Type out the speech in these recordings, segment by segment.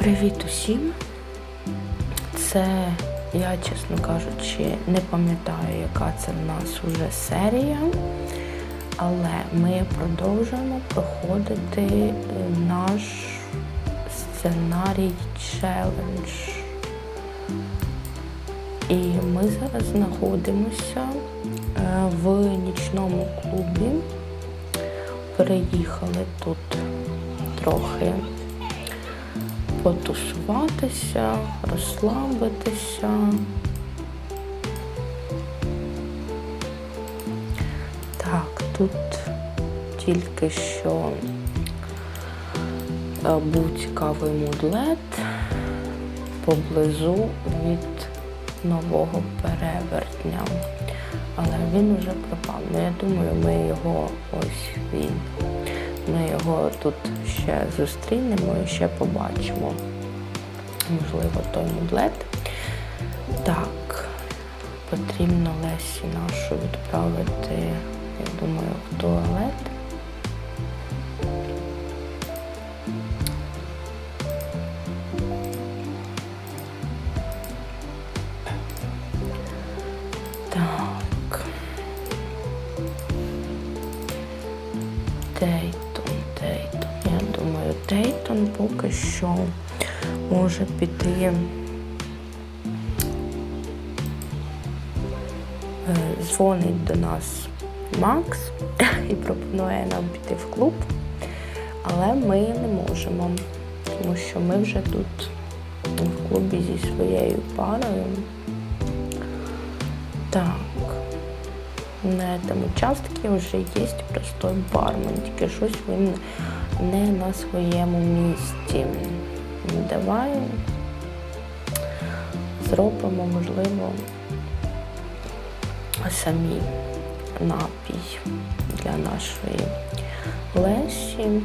Привіт усім! Це я, чесно кажучи, не пам'ятаю, яка це в нас уже серія, але ми продовжуємо проходити е, наш сценарій челендж. І ми зараз знаходимося е, в нічному клубі. Переїхали тут трохи потусуватися, розслабитися. Так, тут тільки що е, був цікавий мудлет поблизу від нового перевертня. Але він вже пропав. Ну, я думаю, ми його ось він. Його тут ще зустрінемо і ще побачимо. Можливо, той мудлет. Так, потрібно Лесі нашу відправити, я думаю, в туалет. Дзвонить до нас Макс і пропонує нам піти в клуб, але ми не можемо, тому що ми вже тут в клубі зі своєю парою. Так. На этом участке вже є простой бармен, тільки щось він не на своєму місці. Давай зробимо, можливо, самі напій для нашої Лесі.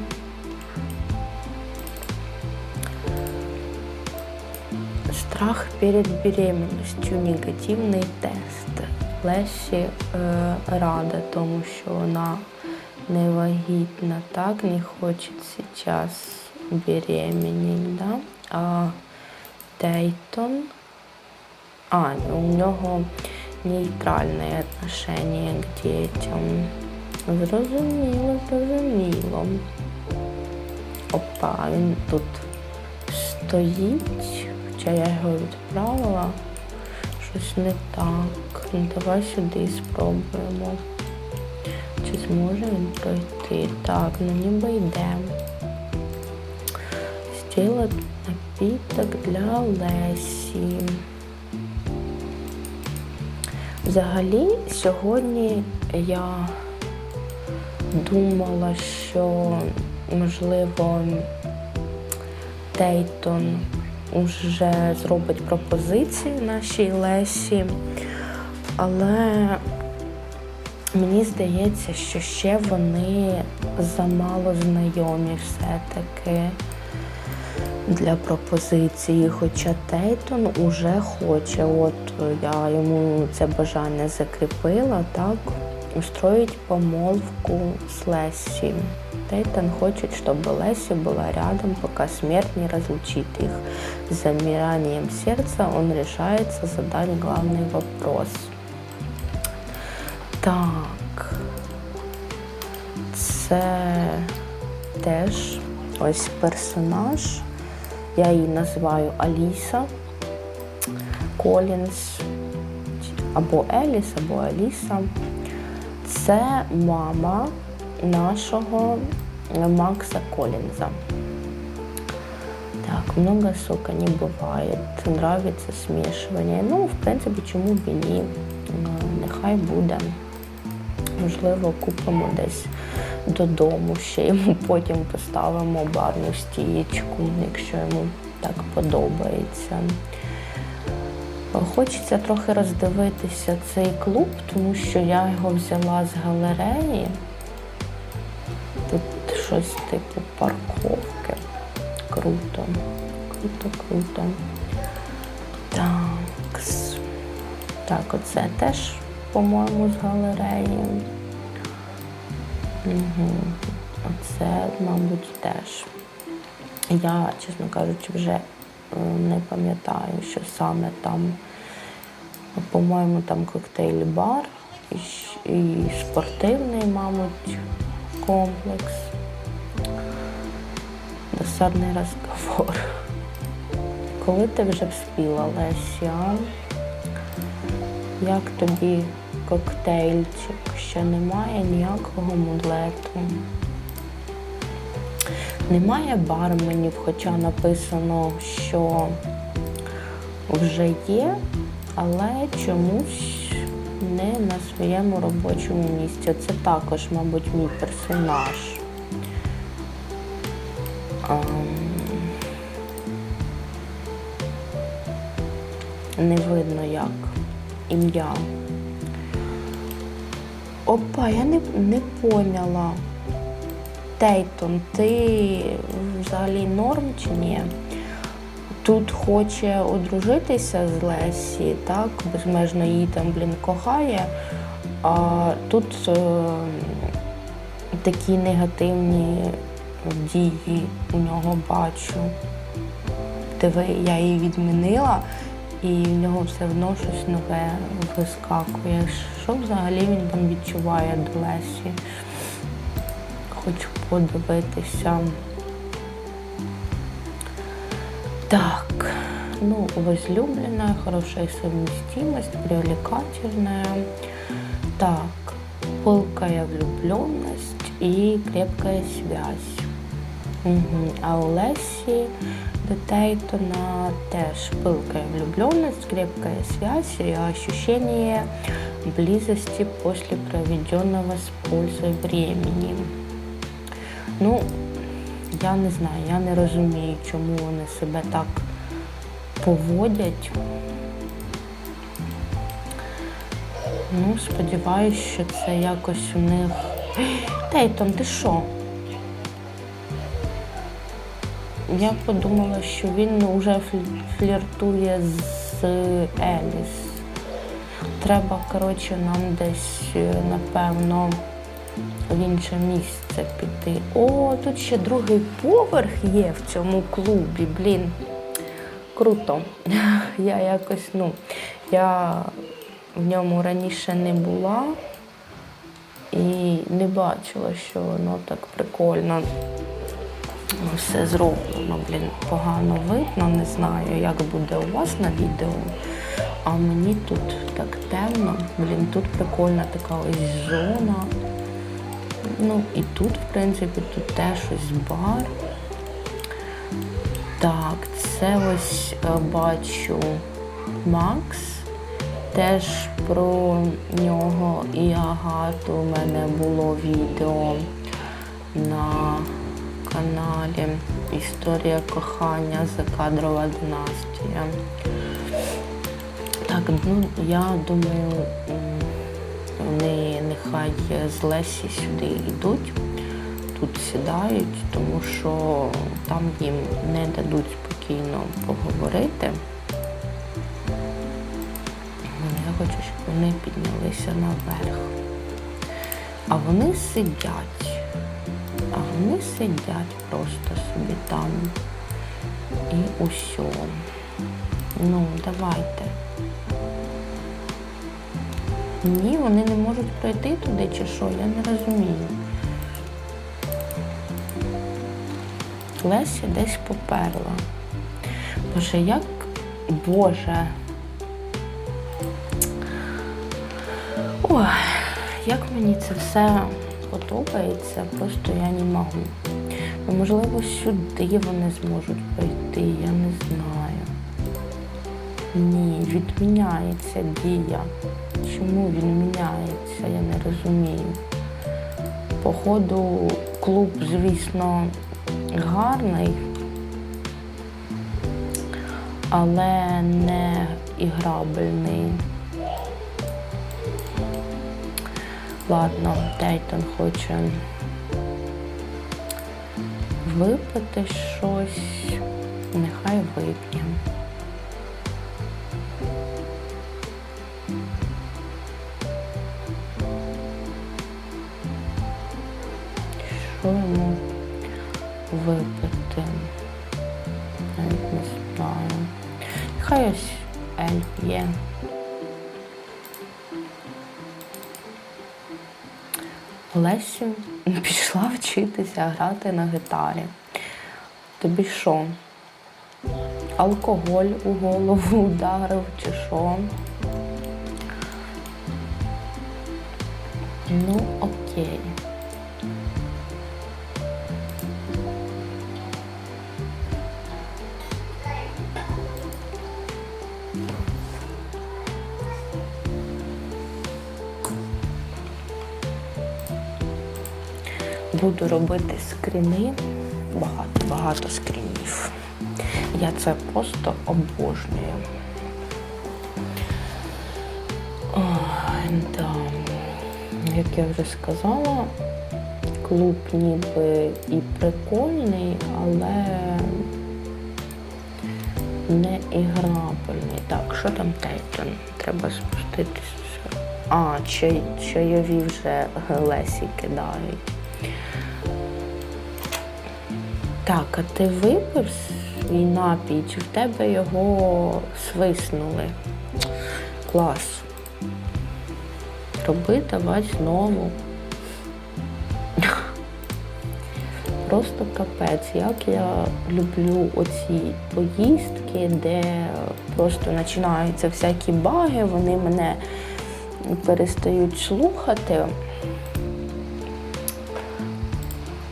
Страх перед беременностью, негативний тест. Лесі е, рада тому, що вона не вагітна, так не хоче зараз беременеть, да? А Дейтон, а, у нього нейтральне отношение к дітям. Зрозуміло, зрозуміло. Опа, він тут стоїть, хоча я його відправила. Щось не так. Ну, давай сюди спробуємо. Чи зможе він пройти? Так, ну ніби йде. Сделать напіток для Лесі. Взагалі, сьогодні я думала, що можливо Дейтон вже зробить пропозицію нашій Лесі, але мені здається, що ще вони замало знайомі все-таки для пропозиції. Хоча Тейтон уже хоче, от я йому це бажання закріпила, так, устроїть помолвку з Лесі. Тейтон хочет, чтобы Лесси была рядом, пока смерть не разлучит их. С замиранием сердца он решается задать главный вопрос. Так. Це теж ось персонаж. Я її називаю Аліса Колінс. Або Еліс, або Аліса. Це мама нашого Макса Коллинза. Так, много сока не бывает. Нравится смешивание. Ну, в принципі, чому б і ні. Ну, Нехай буде. Можливо, купимо десь додому ще йому потім поставимо барну стієчку, якщо йому так подобається. Хочеться трохи роздивитися цей клуб, тому що я його взяла з галереї. Тут щось типу парковки. Круто. Круто, круто. Так. Так, оце теж, по-моєму, з галереї. Угу. Оце, мабуть, теж. Я, чесно кажучи, вже е, не пам'ятаю, що саме там. По-моєму, там коктейль-бар і, і спортивний, мабуть, комплекс. Досадний розговор. Коли ти вже вспіла, Леся? Як тобі коктейльчик? Ще немає ніякого мудлету. Немає барменів, хоча написано, що вже є, але чомусь не на своєму робочому місці. Це також, мабуть, мій персонаж. Не видно як ім'я. Опа, я не, не поняла. Тейтон, ти взагалі норм чи ні? Тут хоче одружитися з Лесі, так, безмежно її там, блін, кохає. А тут е, такі негативні дії у нього бачу. Диви, я її відмінила, і в нього все одно щось нове вискакує. Що взагалі він там відчуває до Лесі? Хочу подивитися. Так, ну, возлюбленная, хорошая совместимость, привлекательная. Так, пылкая влюбленность и крепкая связь. Угу. А у Лесі до Тейтона теж пылкая влюбленность, крепкая связь и ощущение близости после проведенного с пользой времени. Ну, я не знаю, я не розумію, чому вони себе так поводять. Ну, сподіваюсь, що це якось у них. Тейтон, ти що? Я подумала, що він вже фліртує з Еліс. Треба, коротше, нам десь, е, напевно, в інше місце піти. О, тут ще другий поверх є в цьому клубі. Блін. Круто. Я якось, ну, я в ньому раніше не була і не бачила, що воно так прикольно все зроблено. Блін, погано видно, не знаю, як буде у вас на відео. А мені тут так темно. Блін, тут прикольна така ось зона. Ну і тут, в принципі, тут теж ось бар. Так, це ось е, бачу Макс. Теж про нього і Агату у мене було відео на каналі Історія кохання Закадрова династія. Так, ну я думаю, вони нехай з Лесі сюди йдуть, тут сідають, тому що там їм не дадуть спокійно поговорити. Я хочу, щоб вони піднялися наверх. А вони сидять. Вони сидять просто собі там. І усьо. Ну, давайте. Ні, вони не можуть пройти туди чи що, я не розумію. Леся десь поперла. Боже, як Боже. Ой, як мені це все подобається, просто я не можу. Ну, можливо, сюди вони зможуть пройти, я не знаю. Ні, відміняється дія. Чому він міняється, я не розумію. Походу, клуб, звісно, гарний, але не іграбельний. Ладно, Дейтон хоче випити щось, нехай вип'є. Вчитися грати на гітарі. Тобі що? Алкоголь у голову ударив чи що? Ну, окей. Буду робити скріни, багато, багато скрінів. Я це просто обожнюю. Да. Як я вже сказала, клуб ніби і прикольний, але не іграбельний. Так, що там Тейтон? Треба спуститися. А, чай, чайові вже Лесі кидають. Так, а ти випив свій напій, чи в тебе його свиснули? Клас. Роби давай знову. Просто капець, як я люблю оці поїздки, де просто починаються всякі баги, вони мене перестають слухати.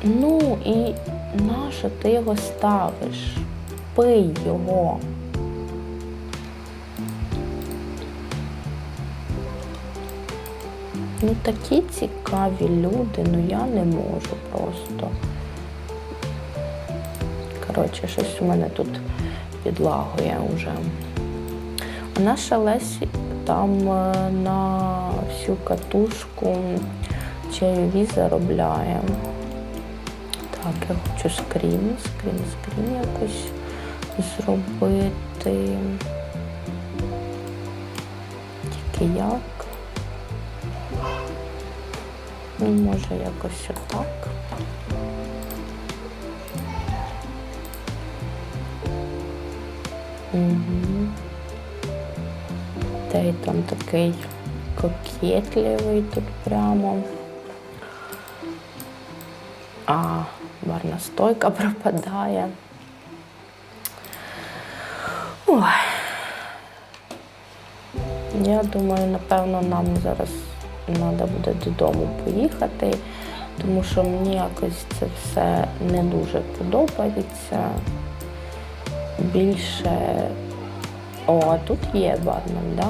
Ну і нащо ти його ставиш? Пий його. Ну такі цікаві люди, ну я не можу просто. Коротше, щось у мене тут підлагує вже. А наша Лесі там е, на всю катушку чайові заробляє. Так, я хочу скрін, скрін, скрін якось зробити. Тільки як? Ну, може якось отак. Угу. Тейтон такий кокетливий тут прямо. А, барна стойка пропадає. Ой. Я думаю, напевно, нам зараз треба буде додому поїхати, тому що мені якось це все не дуже подобається. Більше. О, а тут є бармен, да?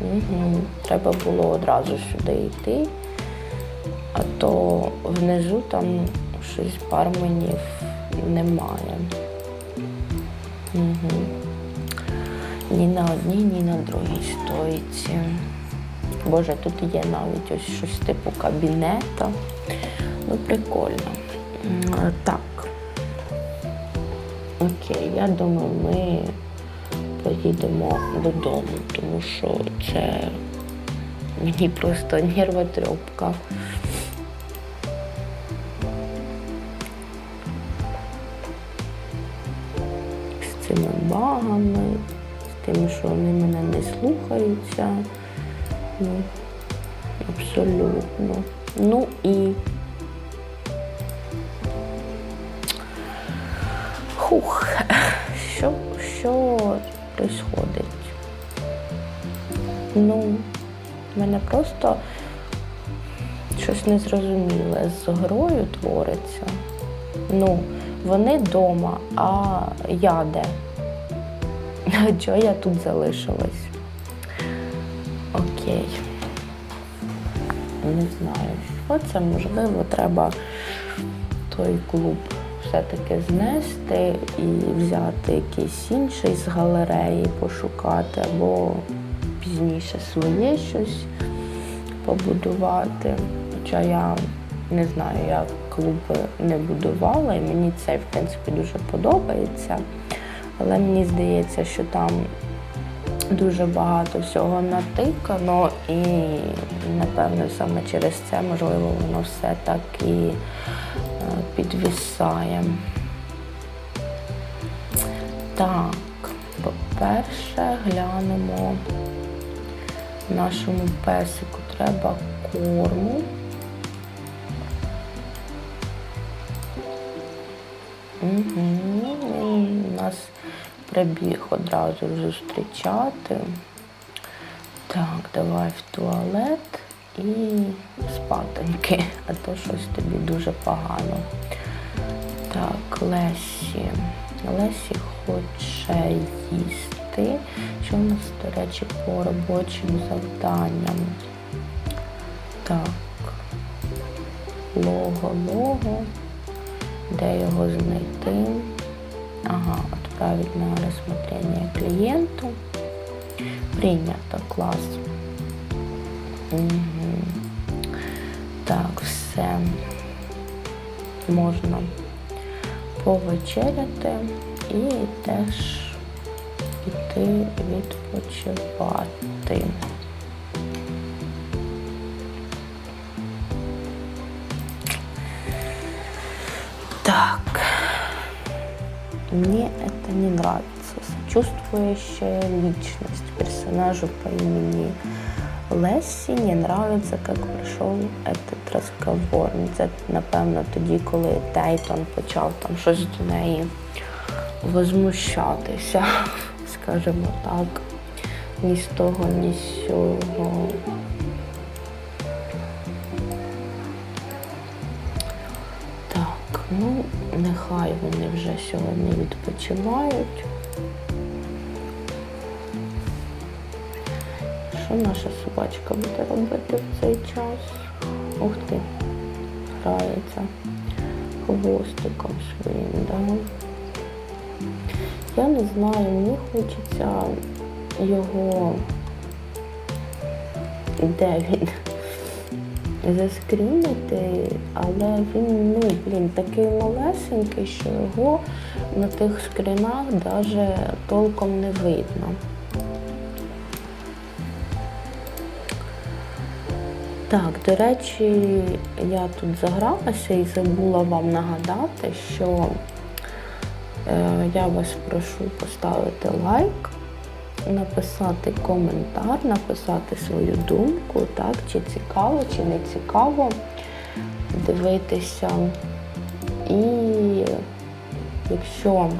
Угу. Треба було одразу сюди йти, а то внизу там щось барменів немає. Угу. Ні на одній, ні на другій стойці. Боже, тут є навіть ось щось типу кабінета. Ну, прикольно. Так. Окей, я думаю, ми поїдемо додому, тому що це мені просто нервотрепка. Цими з тим, що вони мене не слухаються. Ну, абсолютно. Ну і хух, що, що происходить? Ну, в мене просто щось незрозуміле з грою твориться. Ну, вони вдома, а я де? Чого я тут залишилась? Окей. Не знаю, що це можливо, треба той клуб все-таки знести і взяти якийсь інший з галереї, пошукати, або пізніше своє щось побудувати. Хоча я не знаю, я клуби не будувала, і мені це, в принципі, дуже подобається. Але мені здається, що там дуже багато всього натикано, і напевно саме через це можливо воно все так і е, підвісає. Так, по-перше, глянемо нашому песику треба корму. Угу. Він нас прибіг одразу зустрічати. Так, давай в туалет і спатоньки, а то щось тобі дуже погано. Так, Лесі. Лесі хоче їсти. Що в нас, до речі, по робочим завданням? Так. Лого-лого. Де його знайти? Ага, отправить на рассмотрение клиенту. Прийнято, клас. Угу. Так, все. Можна повечеряти і теж іти відпочивати. Мне это не нравится. Сочувствующая личность персонажу по имени Лесі не нравится, як пройшов этот розговор. Це, напевно, тоді, коли Тейтон почав там щось до неї возмущатися, скажімо так, ні з того, ні з цього. Так, ну нехай вони вже сьогодні відпочивають. Що наша собачка буде робити в цей час? Ух ти, грається хвостиком своїм, да? Я не знаю, мені хочеться його, де він, заскрінити, але він, ну, блін, такий малесенький, що його на тих скрінах навіть толком не видно. Так, до речі, я тут загралася і забула вам нагадати, що е, я вас прошу поставити лайк, написати коментар, написати свою думку, так, чи цікаво, чи не цікаво дивитися. І якщо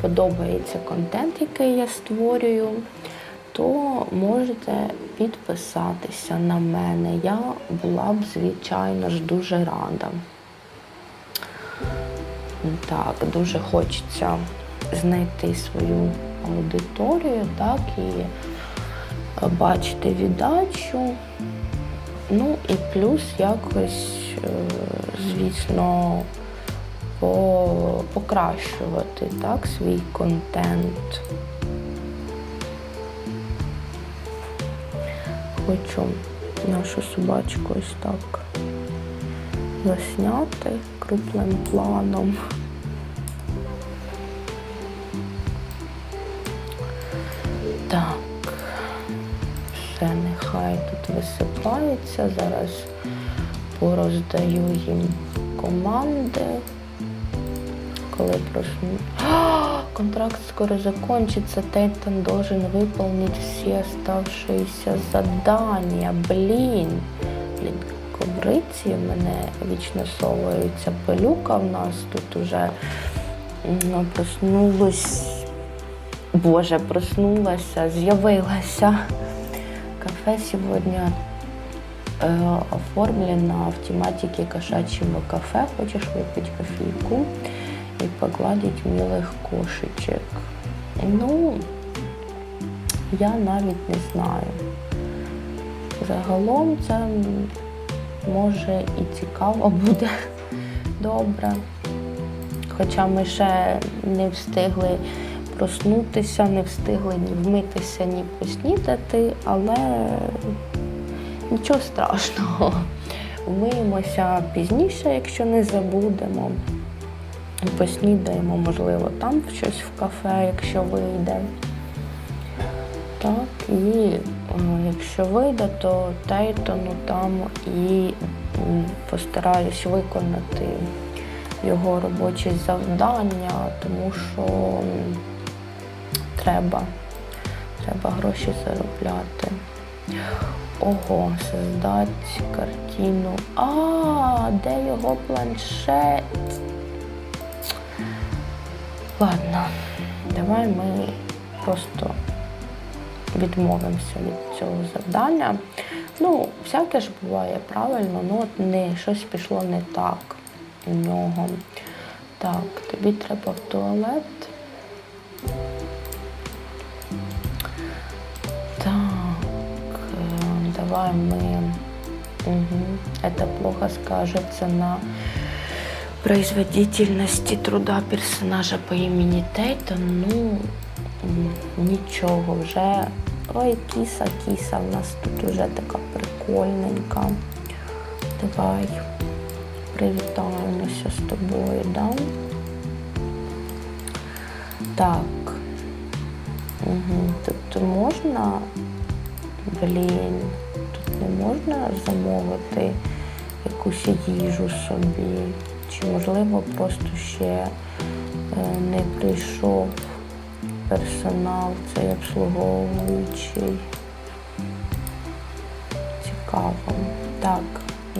подобається контент, який я створюю, то можете підписатися на мене. Я була б, звичайно ж, дуже рада. Так, дуже хочеться знайти свою аудиторію, так, і бачити віддачу. Ну і плюс якось, е, звісно, покращувати так, свій контент. Хочу нашу собачку ось так засняти крупним планом. Так, все нехай тут висипається. Зараз пороздаю їм команди. Коли просну... А, Контракт скоро закончится, Тейтон должен выполнить все оставшиеся задания. Блін. Блін, ковриці в мене вічно совується пилюка в нас тут уже ну. Боже, проснулася, з'явилася. Кафе сегодня э, оформлено в тематике кошачьего кафе. Хочешь выпить кофейку и погладить милых кошечек? Ну, я навіть не знаю. Загалом це м, може і цікаво буде добре. Хоча ми ще не встигли проснутися, не встигли ні вмитися, ні поснідати, але нічого страшного. Вмиємося пізніше, якщо не забудемо. Поснідаємо, можливо, там щось в кафе, якщо вийде. Так, і е, якщо вийде, то Тейтону там і постараюсь виконати його робочі завдання, тому що треба. Треба гроші заробляти. Ого, создать картину. А, де його планшет? Ладно, давай ми просто відмовимося від цього завдання. Ну, всяке ж буває правильно, ну от не щось пішло не так у нього. Так, тобі треба в туалет. Так, э, давай мы... Угу. Это плохо скажется на производительности труда персонажа по імені Тейта. Ну, м, нічого, вже. Ой, кіса, кіса, в нас тут вже така прикольненька. Давай привітаємося з тобою, да? Так. Угу. Тут можна, блін, тут не можна замовити якусь їжу собі. Чи можливо просто ще е, не прийшов персонал, цей обслуговуючий. Цікаво. Так,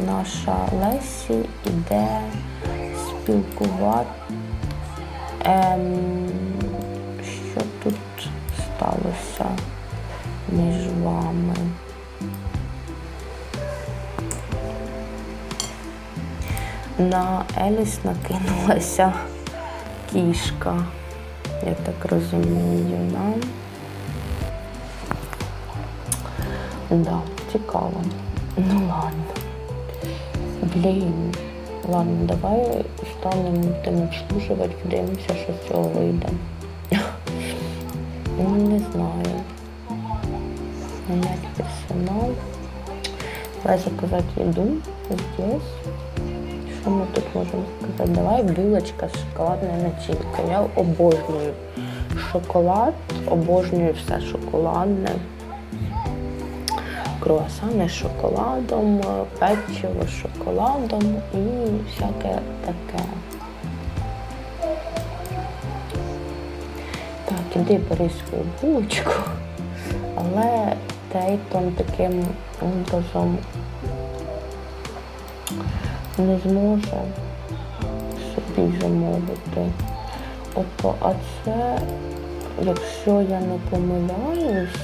наша Лесі іде спілкувати. Ем, що тут сталося між вами? На Еліс накинулася кішка, я так розумію, да? Да, цікаво. Ну ладно. Блін. Ладно, давай станемо тим обслужувати, подивимося, що з цього вийде. Ну, не знаю. Нанять персонал. Давай заказать еду здесь. Що ми тут можемо сказати? Давай булочка з шоколадною начинкою. Я обожнюю шоколад, обожнюю все шоколадне. Круасани з шоколадом, печиво з шоколадом і всяке таке. Іди свою булочку, але Тейтон таким образом не зможе собі замовити. Опа, а це, якщо я не помиляюсь,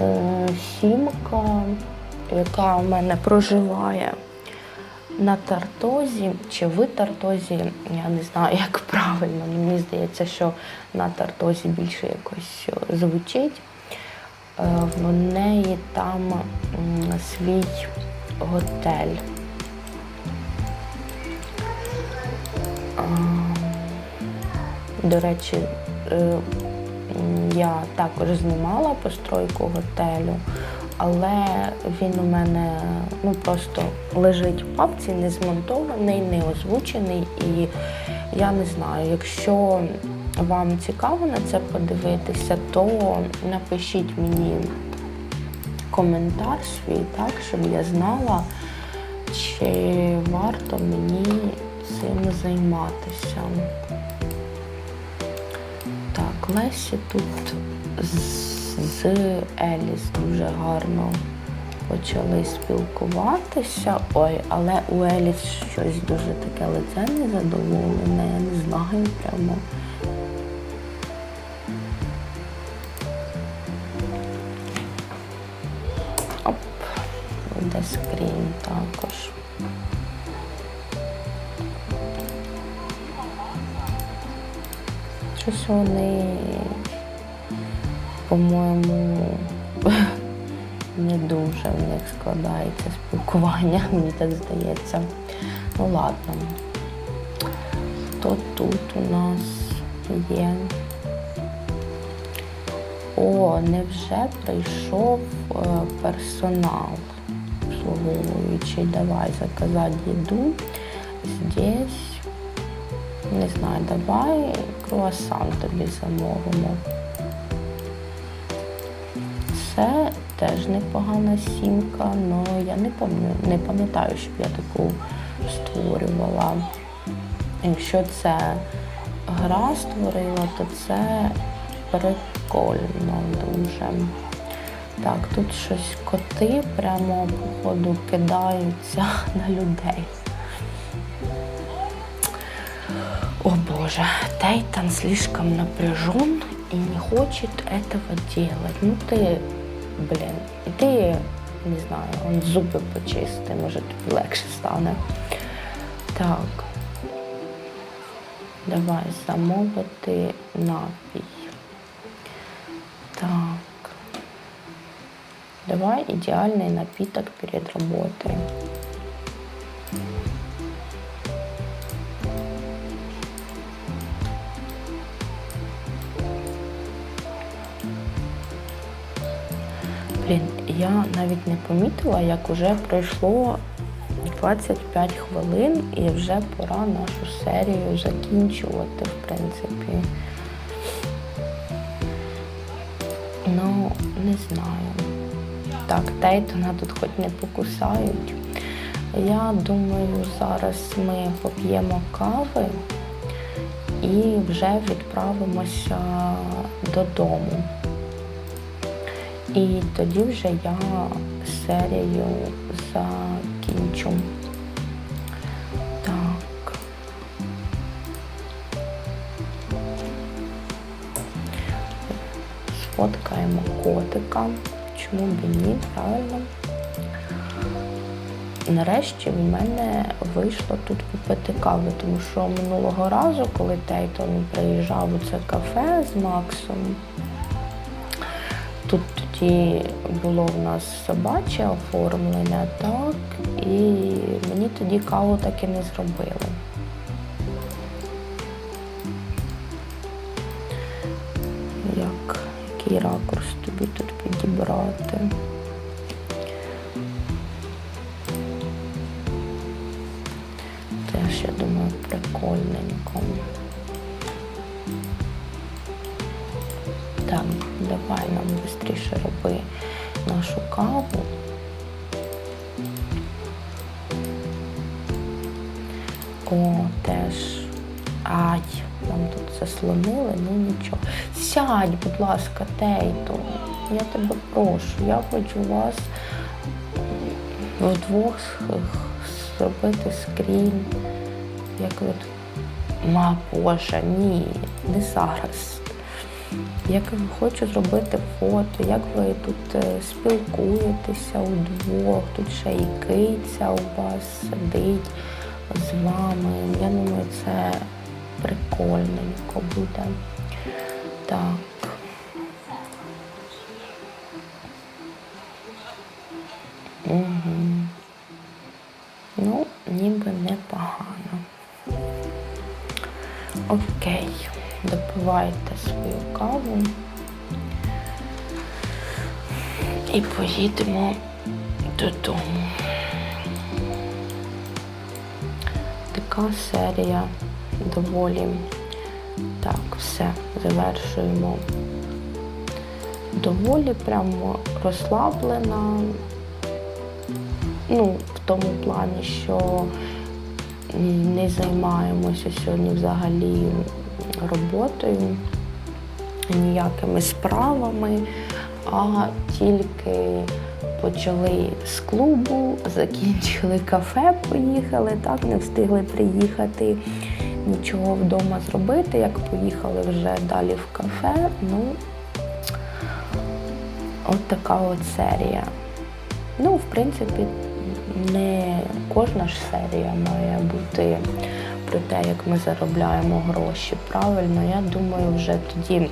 е, сімка, яка в мене проживає на Тартозі чи в Тартозі, я не знаю, як правильно. Мені здається, що на Тартозі більше якось е, звучить. Е, В неї там свій готель. До речі, е, я також знімала постройку готелю, але він у мене ну, просто лежить в папці, не змонтований, не озвучений. І я не знаю, якщо вам цікаво на це подивитися, то напишіть мені коментар свій, так, щоб я знала, чи варто мені цим займатися. Так, Лесі тут з, з Еліс дуже гарно почали спілкуватися. Ой, але у Еліс щось дуже таке лице незадоволене, я не знаю прямо. Оп, буде скрін також. Щось вони, по-моєму, не дуже в них складається спілкування, мені так здається. Ну ладно. Хто тут у нас є? О, невже прийшов е, персонал обслуговуючий. Давай заказати їду. Здесь. Не знаю, давай круасан тобі замовимо. Це теж непогана сімка, але я не не пам'ятаю, щоб я таку створювала. Якщо це гра створила, то це прикольно дуже. Так, тут щось коти прямо походу кидаються на людей. О боже, Тейтан слишком напряжен и не хочет этого делать. Ну ты, блин, іди, не знаю, он зуби почисти, може тобі легше стане. Так. Давай замовити напій. Так. Давай ідеальний напіток перед работой. Блін, я навіть не помітила, як уже пройшло 25 хвилин і вже пора нашу серію закінчувати, в принципі. Ну, не знаю. Так, Тейтона тут хоч не покусають. Я думаю, зараз ми поп'ємо кави і вже відправимося додому. І тоді вже я серію закінчу. Так. Сфоткаємо котика. Чому б ні, правильно? Нарешті в мене вийшло тут попити кави, тому що минулого разу, коли Тейтон приїжджав у це кафе з Максом, тоді було в нас собаче оформлення, так, і мені тоді каву так і не зробили. Як, який ракурс тобі тут підібрати? Теж, я думаю, прикольненько. Давай нам швидше роби нашу каву. О, теж. Ай, нам тут заслонили, ну нічого. Сядь, будь ласка, Тейто. Я тебе прошу, я хочу вас вдвох зробити скрін. Як ви тут. Ма Боже, ні, не зараз. Як хочу зробити фото, як ви тут е, спілкуєтеся удвох, тут ще і киця у вас сидить з вами. Я думаю, це прикольненько буде. Так. Угу. Ну, ніби непогано. Окей допивайте свою каву і поїдемо додому. Така серія доволі так, все, завершуємо. Доволі прямо розслаблена, ну, в тому плані, що не займаємося сьогодні взагалі роботою, ніякими справами, а тільки почали з клубу, закінчили кафе, поїхали, так, не встигли приїхати, нічого вдома зробити. Як поїхали вже далі в кафе, ну от така от серія. Ну, в принципі, не кожна ж серія має бути про те, як ми заробляємо гроші. Правильно, я думаю, вже тоді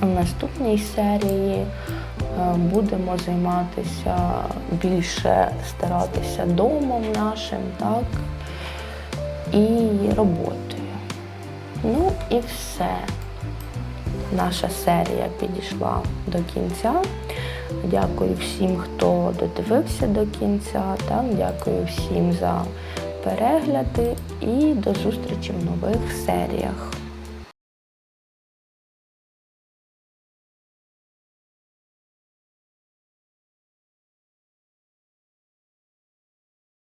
в наступній серії е, будемо займатися більше старатися домом нашим, так, і роботою. Ну і все. Наша серія підійшла до кінця. Дякую всім, хто додивився до кінця. Так, Дякую всім за перегляди і до зустрічі в нових серіях.